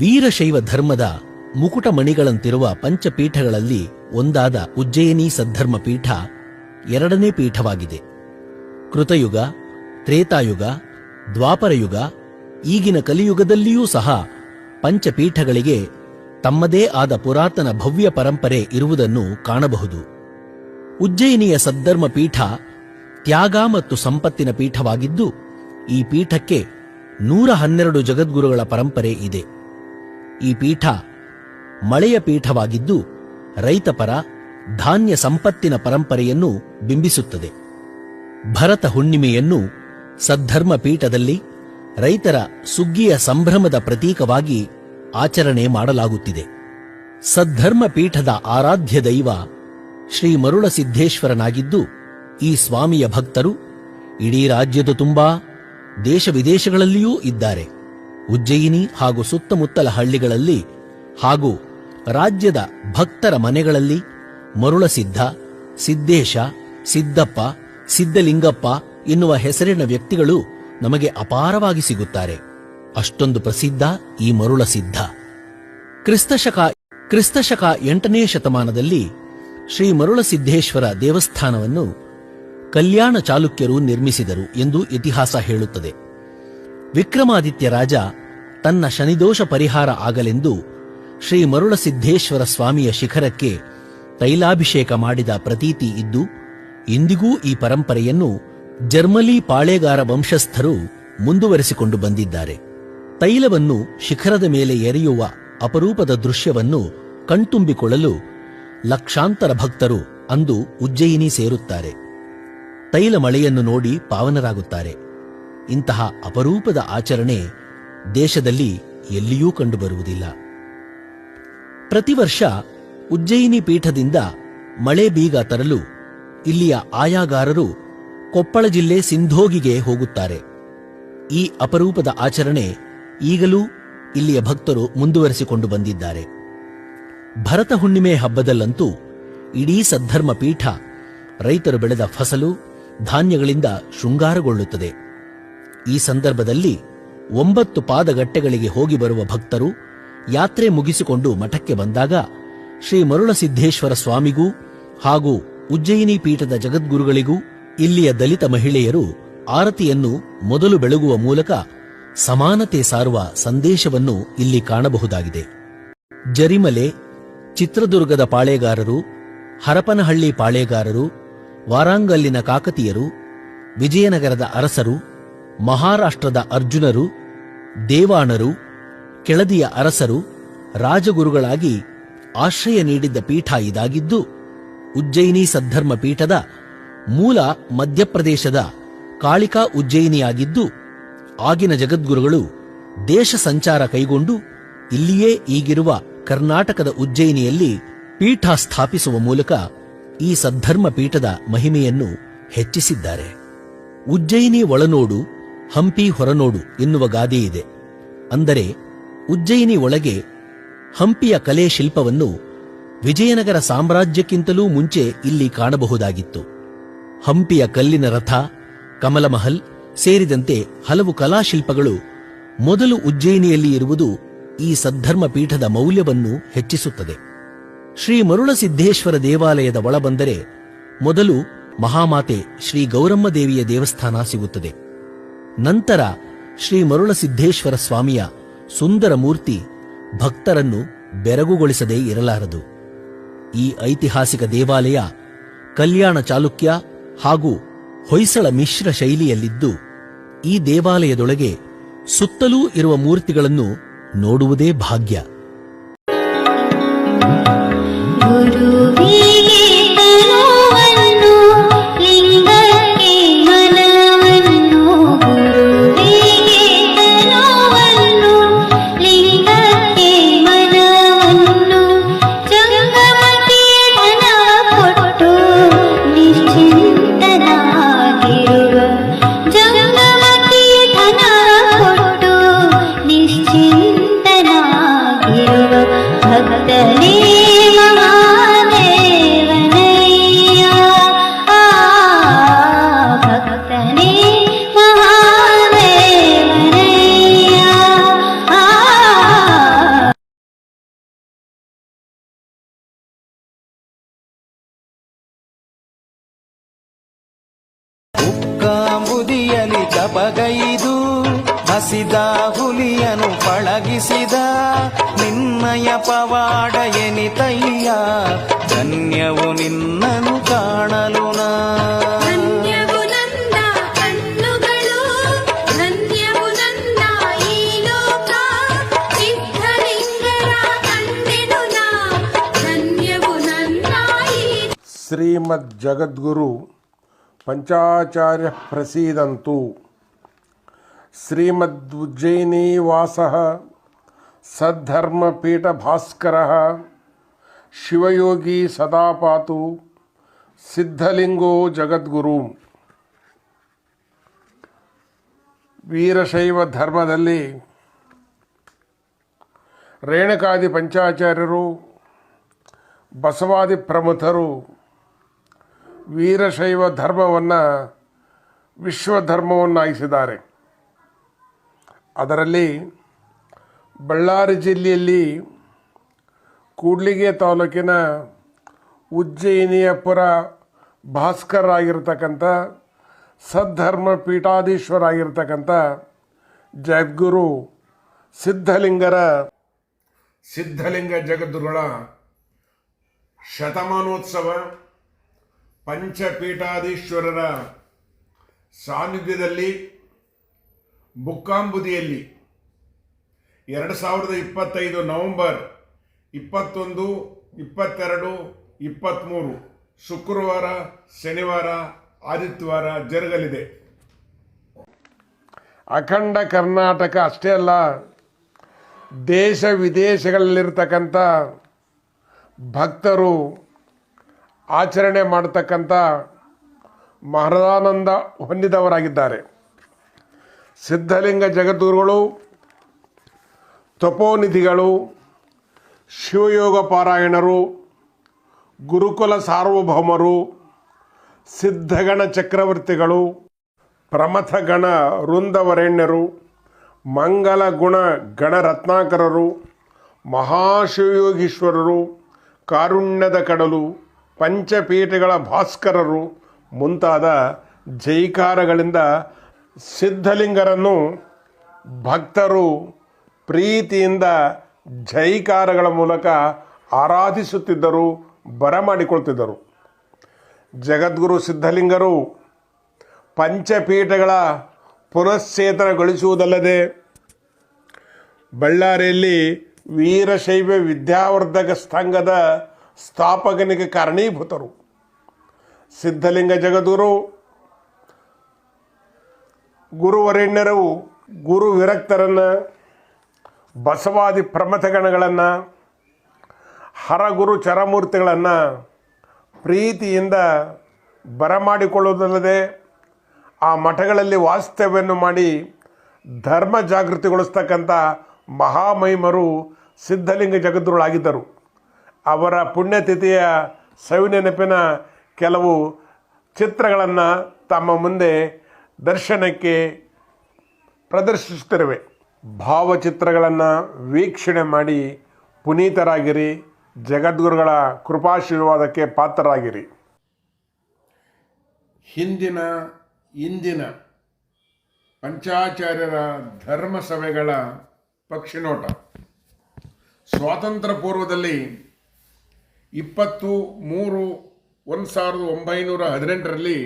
ವೀರಶೈವ ಧರ್ಮದ ಮುಕುಟಮಣಿಗಳಂತಿರುವ ಪಂಚಪೀಠಗಳಲ್ಲಿ ಒಂದಾದ ಉಜ್ಜಯಿನಿ ಸದ್ಧರ್ಮ ಪೀಠ ಎರಡನೇ ಪೀಠವಾಗಿದೆ. ಕೃತಯುಗ, ತ್ರೇತಾಯುಗ, ದ್ವಾಪರಯುಗ, ಈಗಿನ ಕಲಿಯುಗದಲ್ಲಿಯೂ ಸಹ ಪಂಚಪೀಠಗಳಿಗೆ ತಮ್ಮದೇ ಆದ ಪುರಾತನ ಭವ್ಯ ಪರಂಪರೆ ಇರುವುದನ್ನು ಕಾಣಬಹುದು. ಉಜ್ಜಯಿನಿಯ ಸದ್ಧರ್ಮ ಪೀಠ ತ್ಯಾಗ ಮತ್ತು ಸಂಪತ್ತಿನ ಪೀಠವಾಗಿದ್ದು, ಈ ಪೀಠಕ್ಕೆ ನೂರ ಹನ್ನೆರಡು ಜಗದ್ಗುರುಗಳ ಪರಂಪರೆ ಇದೆ. ಈ ಪೀಠ ಮಳೆಯ ಪೀಠವಾಗಿದ್ದು ರೈತಪರ, ಧಾನ್ಯ ಸಂಪತ್ತಿನ ಪರಂಪರೆಯನ್ನು ಬಿಂಬಿಸುತ್ತದೆ. ಭರತ ಹುಣ್ಣಿಮೆಯನ್ನು ಸದ್ಧರ್ಮ ಪೀಠದಲ್ಲಿ ರೈತರ ಸುಗ್ಗಿಯ ಸಂಭ್ರಮದ ಪ್ರತೀಕವಾಗಿ ಆಚರಣೆ ಮಾಡಲಾಗುತ್ತಿದೆ. ಸದ್ಧರ್ಮ ಪೀಠದ ಆರಾಧ್ಯ ದೈವ ಶ್ರೀ ಮರುಳ ಸಿದ್ದೇಶ್ವರನಾಗಿದ್ದು ಈ ಸ್ವಾಮಿಯ ಭಕ್ತರು ಇಡೀ ರಾಜ್ಯದ ತುಂಬಾ ದೇಶ ವಿದೇಶಗಳಲ್ಲಿಯೂ ಇದ್ದಾರೆ. ಉಜ್ಜಯಿನಿ ಹಾಗೂ ಸುತ್ತಮುತ್ತಲ ಹಳ್ಳಿಗಳಲ್ಲಿ ಹಾಗೂ ರಾಜ್ಯದ ಭಕ್ತರ ಮನೆಗಳಲ್ಲಿ ಮರುಳಸಿದ್ಧ, ಸಿದ್ದೇಶ, ಸಿದ್ದಪ್ಪ ಸಿದ್ದಲಿಂಗಪ್ಪ ಎನ್ನುವ ಹೆಸರಿನ ವ್ಯಕ್ತಿಗಳು ನಮಗೆ ಅಪಾರವಾಗಿ ಸಿಗುತ್ತಾರೆ. ಅಷ್ಟೊಂದು ಪ್ರಸಿದ್ಧ ಈ ಮರುಳಸಿದ್ಧ. ಕ್ರಿಸ್ತಶಕ ಕ್ರಿಸ್ತಶಕ ಎಂಟನೇ ಶತಮಾನದಲ್ಲಿ ಶ್ರೀ ಮರುಳಸಿದ್ದೇಶ್ವರ ದೇವಸ್ಥಾನವನ್ನು ಕಲ್ಯಾಣ ಚಾಲುಕ್ಯರು ನಿರ್ಮಿಸಿದರು ಎಂದು ಇತಿಹಾಸ ಹೇಳುತ್ತದೆ. ವಿಕ್ರಮಾದಿತ್ಯ ರಾಜ ತನ್ನ ಶನಿದೋಷ ಪರಿಹಾರ ಆಗಲೆಂದು ಶ್ರೀ ಮರುಳಸಿದ್ದೇಶ್ವರ ಸ್ವಾಮಿಯ ಶಿಖರಕ್ಕೆ ತೈಲಾಭಿಷೇಕ ಮಾಡಿದ ಪ್ರತೀತಿ ಇದ್ದು, ಇಂದಿಗೂ ಈ ಪರಂಪರೆಯನ್ನು ಜರ್ಮಲಿ ಪಾಳೆಗಾರ ವಂಶಸ್ಥರು ಮುಂದುವರೆಸಿಕೊಂಡು ಬಂದಿದ್ದಾರೆ. ತೈಲವನ್ನು ಶಿಖರದ ಮೇಲೆ ಎರೆಯುವ ಅಪರೂಪದ ದೃಶ್ಯವನ್ನು ಕಣ್ತುಂಬಿಕೊಳ್ಳಲು ಲಕ್ಷಾಂತರ ಭಕ್ತರು ಅಂದು ಉಜ್ಜಯಿನಿ ಸೇರುತ್ತಾರೆ. ತೈಲ ಮಳೆಯನ್ನು ನೋಡಿ ಪಾವನರಾಗುತ್ತಾರೆ. ಇಂತಹ ಅಪರೂಪದ ಆಚರಣೆ ದೇಶದಲ್ಲಿ ಎಲ್ಲಿಯೂ ಕಂಡುಬರುವುದಿಲ್ಲ. ಪ್ರತಿ ವರ್ಷ ಉಜ್ಜಯಿನಿ ಪೀಠದಿಂದ ಮಳೆ ಬೀಗ ತರಲು ಇಲ್ಲಿಯ ಆಯಾಗಾರರು ಕೊಪ್ಪಳ ಜಿಲ್ಲೆ ಸಿಂಧೋಗಿಗೆ ಹೋಗುತ್ತಾರೆ. ಈ ಅಪರೂಪದ ಆಚರಣೆ ಈಗಲೂ ಇಲ್ಲಿಯ ಭಕ್ತರು ಮುಂದುವರೆಸಿಕೊಂಡು ಬಂದಿದ್ದಾರೆ. ಭರತ ಹುಣ್ಣಿಮೆ ಹಬ್ಬದಲ್ಲಂತೂ ಇಡೀ ಸದ್ಧರ್ಮ ಪೀಠ ರೈತರು ಬೆಳೆದ ಫಸಲು ಧಾನ್ಯಗಳಿಂದ ಶೃಂಗಾರಗೊಳ್ಳುತ್ತದೆ. ಈ ಸಂದರ್ಭದಲ್ಲಿ ಒಂಬತ್ತು ಪಾದಗಟ್ಟೆಗಳಿಗೆ ಹೋಗಿ ಬರುವ ಭಕ್ತರು ಯಾತ್ರೆ ಮುಗಿಸಿಕೊಂಡು ಮಠಕ್ಕೆ ಬಂದಾಗ ಶ್ರೀ ಮರುಳಸಿದ್ದೇಶ್ವರ ಸ್ವಾಮಿಗೂ ಹಾಗೂ ಉಜ್ಜಯಿನಿ ಪೀಠದ ಜಗದ್ಗುರುಗಳಿಗೂ ಇಲ್ಲಿಯ ದಲಿತ ಮಹಿಳೆಯರು ಆರತಿಯನ್ನು ಮೊದಲು ಬೆಳಗುವ ಮೂಲಕ ಸಮಾನತೆ ಸಾರುವ ಸಂದೇಶವನ್ನು ಇಲ್ಲಿ ಕಾಣಬಹುದಾಗಿದೆ. ಜರಿಮಲೆ, ಚಿತ್ರದುರ್ಗದ ಪಾಳೆಗಾರರು, ಹರಪನಹಳ್ಳಿ ಪಾಳೆಗಾರರು, ವಾರಾಂಗಲ್ಲಿನ ಕಾಕತಿಯರು, ವಿಜಯನಗರದ ಅರಸರು, ಮಹಾರಾಷ್ಟ್ರದ ಅರ್ಜುನರು ದೇವಾಣರು, ಕೆಳದಿಯ ಅರಸರು, ರಾಜಗುರುಗಳಾಗಿ ಆಶ್ರಯ ನೀಡಿದ್ದ ಪೀಠ ಇದಾಗಿದ್ದು, ಉಜ್ಜಯಿನಿ ಸದ್ಧರ್ಮ ಪೀಠದ ಮೂಲ ಮಧ್ಯಪ್ರದೇಶದ ಕಾಳಿಕಾ ಉಜ್ಜಯಿನಿಯಾಗಿದ್ದು, ಆಗಿನ ಜಗದ್ಗುರುಗಳು ದೇಶ ಸಂಚಾರ ಕೈಗೊಂಡು ಇಲ್ಲಿಯೇ ಈಗಿರುವ ಕರ್ನಾಟಕದ ಉಜ್ಜಯಿನಿಯಲ್ಲಿ ಪೀಠ ಸ್ಥಾಪಿಸುವ ಮೂಲಕ ಈ ಸದ್ಧರ್ಮ ಪೀಠದ ಮಹಿಮೆಯನ್ನು ಹೆಚ್ಚಿಸಿದ್ದಾರೆ. ಉಜ್ಜಯಿನಿ ಒಳನೋಡು ಹಂಪಿ ಹೊರನೋಡು ಎನ್ನುವ ಗಾದೆಯಿದೆ ಅಂದರೆ ಉಜ್ಜಯಿನಿ ಒಳಗೆ ಹಂಪಿಯ ಕಲೆ ಶಿಲ್ಪವನ್ನು ವಿಜಯನಗರ ಸಾಮ್ರಾಜ್ಯಕ್ಕಿಂತಲೂ ಮುಂಚೆ ಇಲ್ಲಿ ಕಾಣಬಹುದಾಗಿತ್ತು. ಹಂಪಿಯ ಕಲ್ಲಿನ ರಥ, ಕಮಲಮಹಲ್ ಸೇರಿದಂತೆ ಹಲವು ಕಲಾಶಿಲ್ಪಗಳು ಮೊದಲು ಉಜ್ಜಯಿನಿಯಲ್ಲಿ ಇರುವುದು ಈ ಸದ್ಧರ್ಮ ಪೀಠದ ಮೌಲ್ಯವನ್ನು ಹೆಚ್ಚಿಸುತ್ತದೆ. ಶ್ರೀ ಮರುಳಸಿದ್ದೇಶ್ವರ ದೇವಾಲಯದ ಒಳಬಂದರೆ ಮೊದಲು ಮಹಾಮಾತೆ ಶ್ರೀ ಗೌರಮ್ಮ ದೇವಿಯ ದೇವಸ್ಥಾನ ಸಿಗುತ್ತದೆ. ನಂತರ ಶ್ರೀ ಮರುಳಸಿದ್ದೇಶ್ವರ ಸ್ವಾಮಿಯ ಸುಂದರ ಮೂರ್ತಿ ಭಕ್ತರನ್ನು ಬೆರಗುಗೊಳಿಸದೇ ಇರಲಾರದು. ಈ ಐತಿಹಾಸಿಕ ದೇವಾಲಯ ಕಲ್ಯಾಣ ಚಾಲುಕ್ಯ ಹಾಗೂ ಹೊಯ್ಸಳ ಮಿಶ್ರ ಶೈಲಿಯಲ್ಲಿದ್ದು, ಈ ದೇವಾಲಯದೊಳಗೆ ಸುತ್ತಲೂ ಇರುವ ಮೂರ್ತಿಗಳನ್ನು ನೋಡುವುದೇ ಭಾಗ್ಯ. ಕಾಣಲು ನಾ ಧನ್ಯವು ನಂದ ಕಣ್ಣುಗಳು ಧನ್ಯವು ನಂದ ಈ ಲೋಕ ಸಿದ್ಧಲಿಂಗರ ಸಿದ್ಧಲಿಂಗೋ ಜಗದ್ಗುರು. ವೀರಶೈವ ಧರ್ಮದಲ್ಲಿ ರೇಣುಕಾದಿ ಪಂಚಾಚಾರ್ಯರು, ಬಸವಾದಿ ಪ್ರಮುಖರು ವೀರಶೈವ ಧರ್ಮವನ್ನು ವಿಶ್ವಧರ್ಮವನ್ನಾಗಿಸಿದ್ದಾರೆ. ಅದರಲ್ಲಿ ಬಳ್ಳಾರಿ ಜಿಲ್ಲೆಯಲ್ಲಿ ಕೂಡ್ಲಿಗೆ ತಾಲೂಕಿನ ಉಜ್ಜಯಿನಿಯಪುರ ಭಾಸ್ಕರಾಗಿರ್ತಕ್ಕಂಥ ಸದ್ಧರ್ಮ ಪೀಠಾಧೀಶ್ವರಾಗಿರ್ತಕ್ಕಂಥ ಜಗದ್ಗುರು ಸಿದ್ಧಲಿಂಗರ ಸಿದ್ಧಲಿಂಗ ಜಗದ್ಗುರುಗಳ ಶತಮಾನೋತ್ಸವ ಪಂಚಪೀಠಾಧೀಶ್ವರರ ಸಾನ್ನಿಧ್ಯದಲ್ಲಿ ಬುಕ್ಕಾಂಬುದಿಯಲ್ಲಿ ಎರಡು ಸಾವಿರದ ಇಪ್ಪತ್ತೈದು ನವಂಬರ್ ಇಪ್ಪತ್ತೊಂದು, ಇಪ್ಪತ್ತೆರಡು ಇಪ್ಪತ್ತ್ಮೂರು ಶುಕ್ರವಾರ, ಶನಿವಾರ, ಆದಿತ್ಯವಾರ ಜರುಗಲಿದೆ. ಅಖಂಡ ಕರ್ನಾಟಕ ಅಷ್ಟೇ ಅಲ್ಲ, ದೇಶ ವಿದೇಶಗಳಲ್ಲಿರ್ತಕ್ಕಂಥ ಭಕ್ತರು ಆಚರಣೆ ಮಾಡತಕ್ಕಂಥ ಮಹದಾನಂದ ಹೊಂದಿದವರಾಗಿದ್ದಾರೆ. ಸಿದ್ಧಲಿಂಗ ಜಗದ್ಗುರುಗಳು, ತಪೋನಿಧಿಗಳು, ಶಿವಯೋಗ ಪಾರಾಯಣರು ಗುರುಕುಲ ಸಾರ್ವಭೌಮರು, ಸಿದ್ಧಗಣ ಚಕ್ರವರ್ತಿಗಳು, ಪ್ರಮಥಗಣ ವೃಂದವರೆಣ್ಯರು, ಮಂಗಲ ಗುಣ ಗಣರತ್ನಾಕರರು, ಮಹಾಶಿವಯೋಗೀಶ್ವರರು, ಕಾರುಣ್ಯದ ಕಡಲು, ಪಂಚಪೀಠಗಳ ಭಾಸ್ಕರರು ಮುಂತಾದ ಜೈಕಾರಗಳಿಂದ ಸಿದ್ಧಲಿಂಗರನ್ನು ಭಕ್ತರು ಪ್ರೀತಿಯಿಂದ ಜೈಕಾರಗಳ ಮೂಲಕ ಆರಾಧಿಸುತ್ತಿದ್ದರು. ಬರಮಾಡಿಕೊಳ್ತಿದ್ದರು ಜಗದ್ಗುರು ಸಿದ್ಧಲಿಂಗರು ಪಂಚಪೀಠಗಳ ಪುನಶ್ಚೇತನಗೊಳಿಸುವುದಲ್ಲದೆ ಬಳ್ಳಾರಿಯಲ್ಲಿ ವೀರಶೈವ ವಿದ್ಯಾವರ್ಧಕ ಸಂಘದ ಸ್ಥಾಪಕನಿಗೆ ಕಾರಣೀಭೂತರು. ಸಿದ್ಧಲಿಂಗ ಜಗದ್ಗುರು, ಗುರುವರೆಣ್ಯರು ಗುರು ವಿರಕ್ತರನ್ನು ಬಸವಾದಿ ಪ್ರಮಥಗಣಗಳನ್ನು ಹರಗುರು ಚರಮೂರ್ತಿಗಳನ್ನು ಪ್ರೀತಿಯಿಂದ ಬರಮಾಡಿಕೊಳ್ಳುವುದಲ್ಲದೆ ಆ ಮಠಗಳಲ್ಲಿ ವಾಸ್ತವ್ಯವನ್ನು ಮಾಡಿ ಧರ್ಮ ಜಾಗೃತಿಗೊಳಿಸ್ತಕ್ಕಂಥ ಮಹಾಮಹಿಮರು ಸಿದ್ಧಲಿಂಗ ಜಗದ್ರುಗಳಾಗಿದ್ದರು ಅವರ ಪುಣ್ಯತಿಥಿಯ ಸವಿನೆನಪಿನ ಕೆಲವು ಚಿತ್ರಗಳನ್ನು ತಮ್ಮ ಮುಂದೆ ದರ್ಶನಕ್ಕೆ ಪ್ರದರ್ಶಿಸುತ್ತಿರುವೆ. ಭಾವಚಿತ್ರಗಳನ್ನು ವೀಕ್ಷಣೆ ಮಾಡಿ ಪುನೀತರಾಗಿರಿ. ಜಗದ್ಗುರುಗಳ ಕೃಪಾಶೀರ್ವಾದಕ್ಕೆ ಪಾತ್ರರಾಗಿರಿ. ಹಿಂದಿನ ಇಂದಿನ ಪಂಚಾಚಾರ್ಯರ ಧರ್ಮ ಸಭೆಗಳ ಪಕ್ಷಿನೋಟ. ಸ್ವಾತಂತ್ರ್ಯ ಪೂರ್ವದಲ್ಲಿ ಇಪ್ಪತ್ತು ಮೂರು ಒಂದು ಸಾವಿರದ ಒಂಬೈನೂರ ಹದಿನೆಂಟರಲ್ಲಿ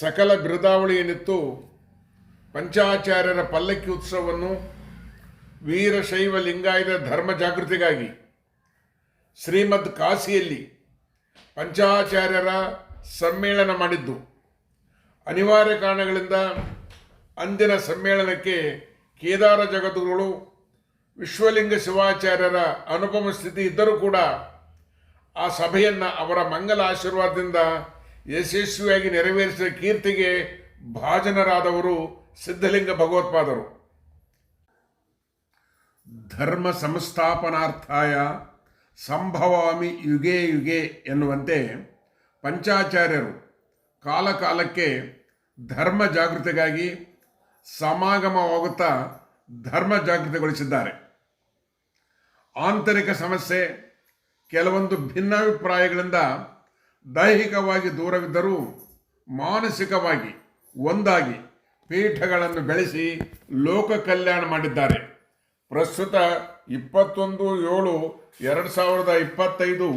ಸಕಲ ಬಿರುದಾವಳಿ ಏನಿತ್ತು ಪಂಚಾಚಾರ್ಯರ ಪಲ್ಲಕ್ಕಿ ಉತ್ಸವವನ್ನು ವೀರಶೈವ ಲಿಂಗಾಯತ ಧರ್ಮ ಜಾಗೃತಿಗಾಗಿ. ಶ್ರೀಮದ್ ಕಾಶಿಯಲ್ಲಿ ಪಂಚಾಚಾರ್ಯರ ಸಮ್ಮೇಳನ ಮಾಡಿದ್ದು. ಅನಿವಾರ್ಯ ಕಾರಣಗಳಿಂದ ಅಂದಿನ ಸಮ್ಮೇಳನಕ್ಕೆ ಕೇದಾರ ಜಗದ್ಗುರುಗಳು, ವಿಶ್ವಲಿಂಗ ಶಿವಾಚಾರ್ಯರ ಅನುಪಮ ಸ್ಥಿತಿ ಇದ್ದರೂ ಕೂಡ ಆ ಸಭೆಯನ್ನು ಅವರ ಮಂಗಲ ಆಶೀರ್ವಾದದಿಂದ ಯಶಸ್ವಿಯಾಗಿ ನೆರವೇರಿಸಿದ ಕೀರ್ತಿಗೆ ಭಾಜನರಾದವರು ಸಿದ್ಧಲಿಂಗ ಭಗವತ್ಪಾದರು. ಧರ್ಮ ಸಂಸ್ಥಾಪನಾರ್ಥಾಯ ಸಂಭವಾಮಿ ಯುಗೆ ಯುಗೆ ಎನ್ನುವಂತೆ ಪಂಚಾಚಾರ್ಯರು ಕಾಲಕಾಲಕ್ಕೆ ಧರ್ಮ ಜಾಗೃತಿಗಾಗಿ ಸಮಾಗಮವಾಗುತ್ತಾ ಧರ್ಮ ಜಾಗೃತಿಗೊಳಿಸಿದ್ದಾರೆ. ಆಂತರಿಕ ಸಮಸ್ಯೆ, ಕೆಲವೊಂದು ಭಿನ್ನಾಭಿಪ್ರಾಯಗಳಿಂದ ದೈಹಿಕವಾಗಿ ದೂರವಿದ್ದರೂ ಮಾನಸಿಕವಾಗಿ ಒಂದಾಗಿ ಪೀಠಗಳನ್ನು ಬೆಳೆಸಿ ಲೋಕ ಕಲ್ಯಾಣ ಮಾಡಿದ್ದಾರೆ. ಪ್ರಸ್ತುತ ಇಪ್ಪತ್ತೊಂದು, ಏಳು, ಎರಡು ಸಾವಿರದ ಇಪ್ಪತ್ತೈದು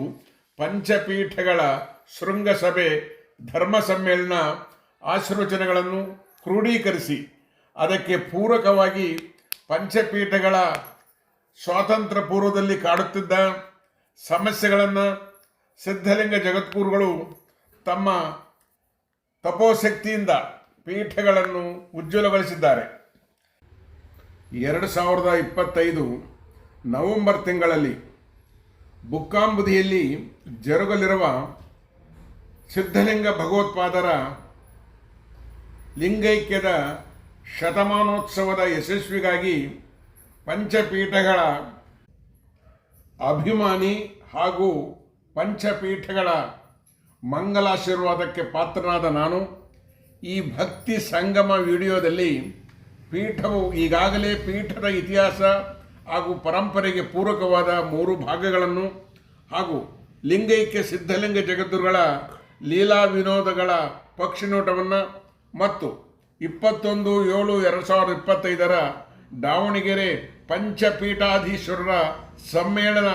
ಪಂಚಪೀಠಗಳ ಶೃಂಗಸಭೆ ಧರ್ಮ ಸಮ್ಮೇಳನ ಆಶೀರ್ವಚನಗಳನ್ನು ಕ್ರೋಢೀಕರಿಸಿ ಅದಕ್ಕೆ ಪೂರಕವಾಗಿ ಪಂಚಪೀಠಗಳ ಸ್ವಾತಂತ್ರ್ಯ ಪೂರ್ವದಲ್ಲಿ ಕಾಡುತ್ತಿದ್ದ ಸಮಸ್ಯೆಗಳನ್ನು ಸಿದ್ಧಲಿಂಗ ಜಗದ್ಗುರುಗಳು ತಮ್ಮ ತಪೋಶಕ್ತಿಯಿಂದ ಪೀಠಗಳನ್ನು ಉಜ್ವಲಗೊಳಿಸಿದ್ದಾರೆ. ಎರಡು ಸಾವಿರದ ಇಪ್ಪತ್ತೈದು ನವೆಂಬರ್ ತಿಂಗಳಲ್ಲಿ ಬುಕ್ಕಾಂಬುದಿಯಲ್ಲಿ ಜರುಗಲಿರುವ ಸಿದ್ಧಲಿಂಗ ಭಗವತ್ಪಾದರ ಲಿಂಗೈಕ್ಯದ ಶತಮಾನೋತ್ಸವದ ಯಶಸ್ವಿಗಾಗಿ ಪಂಚಪೀಠಗಳ ಅಭಿಮಾನಿ ಹಾಗೂ ಪಂಚಪೀಠಗಳ ಮಂಗಲಾಶೀರ್ವಾದಕ್ಕೆ ಪಾತ್ರನಾದ ನಾನು ಈ ಭಕ್ತಿ ಸಂಗಮ ವಿಡಿಯೋದಲ್ಲಿ ಪೀಠವು ಈಗಾಗಲೇ ಪೀಠದ ಇತಿಹಾಸ ಹಾಗೂ ಪರಂಪರೆಗೆ ಪೂರಕವಾದ ಮೂರು ಭಾಗಗಳನ್ನು ಹಾಗೂ ಲಿಂಗೈಕ್ಯ ಸಿದ್ಧಲಿಂಗ ಜಗದ್ಗುರುಗಳ ಲೀಲಾ ವಿನೋದಗಳ ಪಕ್ಷಿನೋಟವನ್ನು ಮತ್ತು ಇಪ್ಪತ್ತೊಂದು ಏಳು ಎರಡು ಸಾವಿರದ ಇಪ್ಪತ್ತೈದರ ದಾವಣಗೆರೆ ಪಂಚಪೀಠಾಧೀಶ್ವರರ ಸಮ್ಮೇಳನ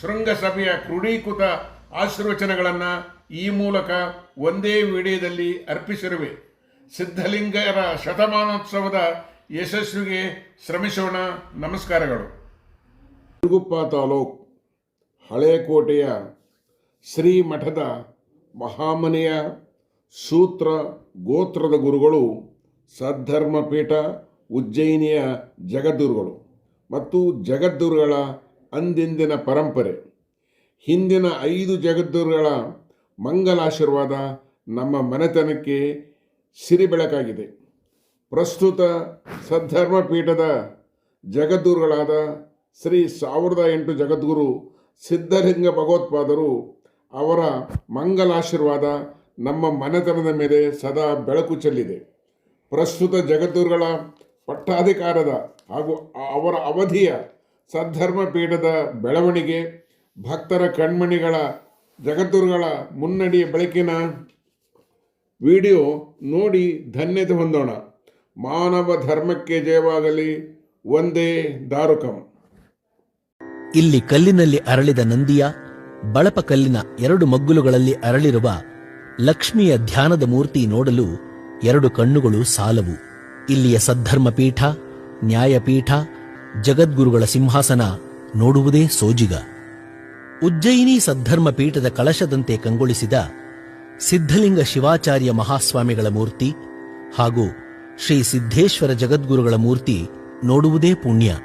ಶೃಂಗಸಭೆಯ ಕ್ರೋಢೀಕೃತ ಆಶೀರ್ವಚನಗಳನ್ನು ಈ ಮೂಲಕ ಒಂದೇ ವಿಡಿಯೋದಲ್ಲಿ ಅರ್ಪಿಸಿರುವೆ. ಸಿದ್ಧಲಿಂಗರ ಶತಮಾನೋತ್ಸವದ ಯಶಸ್ವಿಗೆ ಶ್ರಮಿಸೋಣ. ನಮಸ್ಕಾರಗಳು. ಗುರುಗುಪ್ಪ ತಾಲೂಕ್ ಹಳೇಕೋಟೆಯ ಶ್ರೀ ಮಠದ ಮಹಾಮನೆಯ ಸೂತ್ರ ಗೋತ್ರದ ಗುರುಗಳು ಸದ್ಧರ್ಮ ಪೀಠ ಉಜ್ಜಯಿನಿಯ ಜಗದ್ಗುರುಗಳು ಮತ್ತು ಜಗದ್ಗುರುಗಳ ಅಂದಿಂದಿನ ಪರಂಪರೆ. ಹಿಂದಿನ ಐದು ಜಗದ್ಗುರುಗಳ ಮಂಗಲಾಶೀರ್ವಾದ ನಮ್ಮ ಮನೆತನಕ್ಕೆ ಸಿರಿಬೆಳಕಾಗಿದೆ. ಪ್ರಸ್ತುತ ಸದ್ಧರ್ಮ ಪೀಠದ ಜಗದ್ಗುರುಗಳಾದ ಶ್ರೀ ಸಾವಿರದ ಎಂಟು ಜಗದ್ಗುರು ಸಿದ್ಧಲಿಂಗ ಭಗವತ್ಪಾದರು ಅವರ ಮಂಗಲಾಶೀರ್ವಾದ ನಮ್ಮ ಮನೆತನದ ಮೇಲೆ ಸದಾ ಬೆಳಕು ಚೆಲ್ಲಿದೆ. ಪ್ರಸ್ತುತ ಜಗದ್ಗುರುಗಳ ಪಟ್ಟಾಧಿಕಾರದ ಹಾಗೂ ಅವರ ಅವಧಿಯ ಸದ್ಧರ್ಮ ಪೀಠದ ಬೆಳವಣಿಗೆ, ಭಕ್ತರ ಕಣ್ಮಣಿಗಳ ಜಗದ್ಗುರುಗಳ ಮುನ್ನಡಿಯ ಬೆಳಕಿನ ವಿಡಿಯೋ ನೋಡಿ ಧನ್ಯತೆ ಹೊಂದೋಣ. ಮಾನವ ಧರ್ಮಕ್ಕೆ ಜಯವಾಗಲಿ. ಒಂದೇ ದಾರುಕಂ. ಇಲ್ಲಿ ಕಲ್ಲಿನಲ್ಲಿ ಅರಳಿದ ನಂದಿಯ, ಬಳಪ ಕಲ್ಲಿನ ಎರಡು ಮಗ್ಗುಲುಗಳಲ್ಲಿ ಅರಳಿರುವ ಲಕ್ಷ್ಮಿಯ ಧ್ಯಾನದ ಮೂರ್ತಿ ನೋಡಲು ಎರಡು ಕಣ್ಣುಗಳು ಸಾಲವು. ಇಲ್ಲಿಯ ಸದ್ಧರ್ಮ ಪೀಠ ನ್ಯಾಯಪೀಠ, ಜಗದ್ಗುರುಗಳ ಸಿಂಹಾಸನ ನೋಡುವುದೇ ಸೋಜಿಗ. ಉಜ್ಜಯಿನಿ ಸದ್ಧರ್ಮ ಪೀಠದ ಕಳಶದಂತೆ ಕಂಗೊಳಿಸಿದ ಸಿದ್ಧಲಿಂಗ ಶಿವಾಚಾರ್ಯ ಮಹಾಸ್ವಾಮಿಗಳ ಮೂರ್ತಿ ಹಾಗೂ ಶ್ರೀ ಸಿದ್ದೇಶ್ವರ ಜಗದ್ಗುರುಗಳ ಮೂರ್ತಿ ನೋಡುವುದೇ ಪುಣ್ಯ.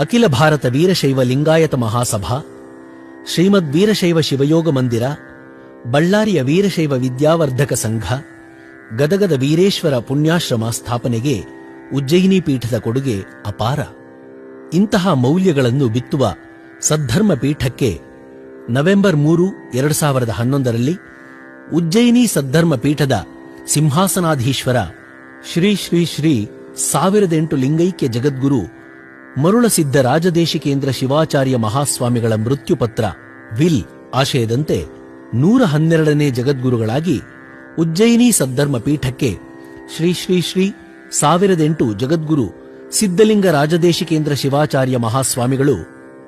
ಅಖಿಲ ಭಾರತ ವೀರಶೈವ ಲಿಂಗಾಯತ ಮಹಾಸಭಾ, ಶ್ರೀಮದ್ ವೀರಶೈವ ಶಿವಯೋಗ ಮಂದಿರ, ಬಳ್ಳಾರಿಯ ವೀರಶೈವ ವಿದ್ಯಾವರ್ಧಕ ಸಂಘ, ಗದಗದ ವೀರೇಶ್ವರ ಪುಣ್ಯಾಶ್ರಮ ಸ್ಥಾಪನೆಗೆ ಉಜ್ಜಯಿನಿ ಪೀಠದ ಕೊಡುಗೆ ಅಪಾರ. ಇಂತಹ ಮೌಲ್ಯಗಳನ್ನು ಬಿತ್ತುವ ಸದ್ಧರ್ಮ ಪೀಠಕ್ಕೆ ನವೆಂಬರ್ ಮೂರು, ಎರಡು ಸಾವಿರದ ಹನ್ನೊಂದರಲ್ಲಿ ಉಜ್ಜಯಿನಿ ಸದ್ಧರ್ಮ ಪೀಠದ ಸಿಂಹಾಸನಾಧೀಶ್ವರ ಶ್ರೀ ಶ್ರೀ ಶ್ರೀ ಸಾವಿರದೆಂಟು ಲಿಂಗೈಕ್ಯ ಜಗದ್ಗುರು ಮರುಳಸಿದ್ಧ ರಾಜದೇಶಿಕೇಂದ್ರ ಶಿವಾಚಾರ್ಯ ಮಹಾಸ್ವಾಮಿಗಳ ಮೃತ್ಯುಪತ್ರ ವಿಲ್ ಆಶಯದಂತೆ ನೂರ ಹನ್ನೆರಡನೇ ಜಗದ್ಗುರುಗಳಾಗಿ ಉಜ್ಜಯಿನಿ ಸದ್ಧರ್ಮ ಪೀಠಕ್ಕೆ ಶ್ರೀ ಶ್ರೀ ಶ್ರೀ ಸಾವಿರದೆಂಟು ಜಗದ್ಗುರು ಸಿದ್ಧಲಿಂಗ ರಾಜದೇಶಿಕೇಂದ್ರ ಶಿವಾಚಾರ್ಯ ಮಹಾಸ್ವಾಮಿಗಳು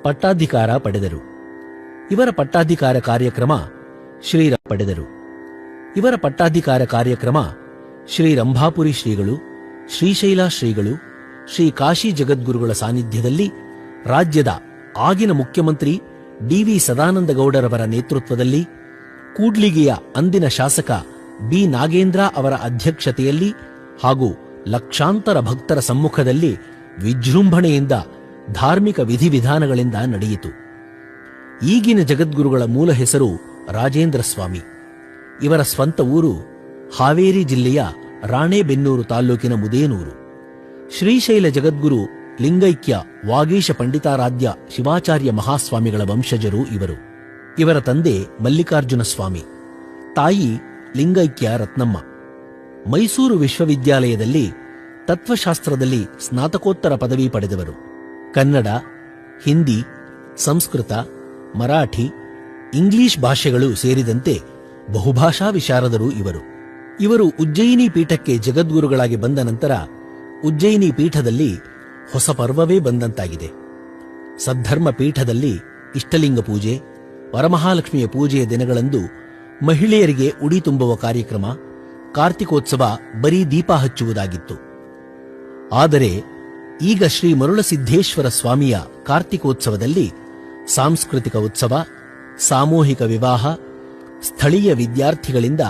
ಪಟ್ಟಾಧಿಕಾರ ಪಡೆದರು. ಇವರ ಪಟ್ಟಾಧಿಕಾರ ಕಾರ್ಯಕ್ರಮ ಶ್ರೀರ ಪಡೆದರು. ಇವರ ಪಟ್ಟಾಧಿಕಾರ ಕಾರ್ಯಕ್ರಮ ಶ್ರೀ ರಂಭಾಪುರಿ ಶ್ರೀಗಳು, ಶ್ರೀಶೈಲ ಶ್ರೀಗಳು ಶ್ರೀ ಕಾಶಿ ಜಗದ್ಗುರುಗಳ ಸಾನ್ನಿಧ್ಯದಲ್ಲಿ ರಾಜ್ಯದ ಆಗಿನ ಮುಖ್ಯಮಂತ್ರಿ ಡಿವಿ ಸದಾನಂದ ಗೌಡರವರ ನೇತೃತ್ವದಲ್ಲಿ ಕೂಡ್ಲಿಗಿಯ ಅಂದಿನ ಶಾಸಕ ಬಿ ನಾಗೇಂದ್ರ ಅವರ ಅಧ್ಯಕ್ಷತೆಯಲ್ಲಿ ಹಾಗೂ ಲಕ್ಷಾಂತರ ಭಕ್ತರ ಸಮ್ಮುಖದಲ್ಲಿ ವಿಜೃಂಭಣೆಯಿಂದ ಧಾರ್ಮಿಕ ವಿಧಿವಿಧಾನಗಳಿಂದ ನಡೆಯಿತು. ಈಗಿನ ಜಗದ್ಗುರುಗಳ ಮೂಲ ಹೆಸರು ರಾಜೇಂದ್ರ ಸ್ವಾಮಿ. ಇವರ ಸ್ವಂತ ಊರು ಹಾವೇರಿ ಜಿಲ್ಲೆಯ ರಾಣೆಬೆನ್ನೂರು ತಾಲ್ಲೂಕಿನ ಮುದೇನೂರು. ಶ್ರೀಶೈಲ ಜಗದ್ಗುರು ಲಿಂಗೈಕ್ಯ ವಾಗೀಶ ಪಂಡಿತಾರಾಧ್ಯ ಶಿವಾಚಾರ್ಯ ಮಹಾಸ್ವಾಮಿಗಳ ವಂಶಜರು ಇವರು. ಇವರ ತಂದೆ ಮಲ್ಲಿಕಾರ್ಜುನ ಸ್ವಾಮಿ. ತಾಯಿ ಲಿಂಗೈಕ್ಯ ರತ್ನಮ್ಮ. ಮೈಸೂರು ವಿಶ್ವವಿದ್ಯಾಲಯದಲ್ಲಿ ತತ್ವಶಾಸ್ತ್ರದಲ್ಲಿ ಸ್ನಾತಕೋತ್ತರ ಪದವಿ ಪಡೆದವರು. ಕನ್ನಡ, ಹಿಂದಿ, ಸಂಸ್ಕೃತ, ಮರಾಠಿ, ಇಂಗ್ಲಿಷ್ ಭಾಷೆಗಳು ಸೇರಿದಂತೆ ಬಹುಭಾಷಾ ವಿಶಾರದರು ಇವರು. ಇವರು ಉಜ್ಜಯಿನಿ ಪೀಠಕ್ಕೆ ಜಗದ್ಗುರುಗಳಾಗಿ ಬಂದ ನಂತರ ಉಜ್ಜಯಿನಿ ಪೀಠದಲ್ಲಿ ಹೊಸ ಪರ್ವವೇ ಬಂದಂತಾಗಿದೆ. ಸದ್ಧರ್ಮ ಪೀಠದಲ್ಲಿ ಇಷ್ಟಲಿಂಗ ಪೂಜೆ, ವರಮಹಾಲಕ್ಷ್ಮಿಯ ಪೂಜೆಯ ದಿನಗಳಂದು ಮಹಿಳೆಯರಿಗೆ ಉಡಿ ತುಂಬುವ ಕಾರ್ಯಕ್ರಮ, ಕಾರ್ತಿಕೋತ್ಸವ ಬರೀ ದೀಪ ಹಚ್ಚುವುದಾಗಿತ್ತು. ಆದರೆ ಈಗ ಶ್ರೀ ಮರುಳಸಿದ್ದೇಶ್ವರ ಸ್ವಾಮಿಯ ಕಾರ್ತಿಕೋತ್ಸವದಲ್ಲಿ ಸಾಂಸ್ಕೃತಿಕ ಉತ್ಸವ, ಸಾಮೂಹಿಕ ವಿವಾಹ, ಸ್ಥಳೀಯ ವಿದ್ಯಾರ್ಥಿಗಳಿಂದ